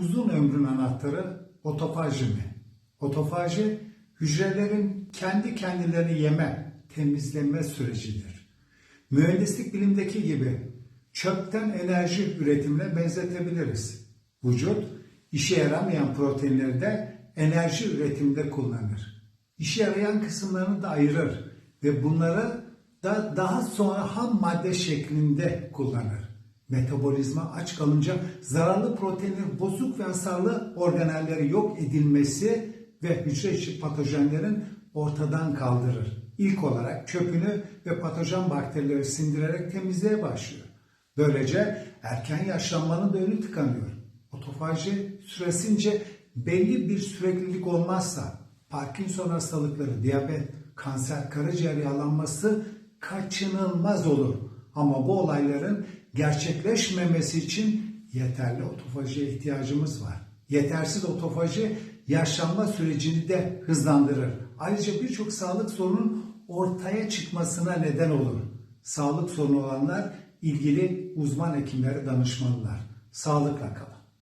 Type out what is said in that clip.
Uzun ömrün anahtarı otofaji mi? Otofaji hücrelerin kendi kendilerini yeme, temizleme sürecidir. Mühendislik bilimdeki gibi çöpten enerji üretimine benzetebiliriz. Vücut işe yaramayan proteinleri de enerji üretiminde kullanır. İşe yarayan kısımlarını da ayırır ve bunları da daha sonra ham madde şeklinde kullanır. Metabolizma aç kalınca zararlı proteinlerin bozuk ve hasarlı organelleri yok edilmesi ve hücre içi patojenlerin ortadan kaldırır. İlk olarak çöpünü ve patojen bakterileri sindirerek temizliğe başlıyor. Böylece erken yaşlanmanın da önü tıkanıyor. Otofaji süresince belli bir süreklilik olmazsa Parkinson hastalıkları, diyabet, kanser, karaciğer yağlanması kaçınılmaz olur. Ama bu olayların gerçekleşmemesi için yeterli otofajiye ihtiyacımız var. Yetersiz otofaji yaşlanma sürecini de hızlandırır. Ayrıca birçok sağlık sorunun ortaya çıkmasına neden olur. Sağlık sorunu olanlar ilgili uzman hekimlere danışmalılar. Sağlıkla kalın.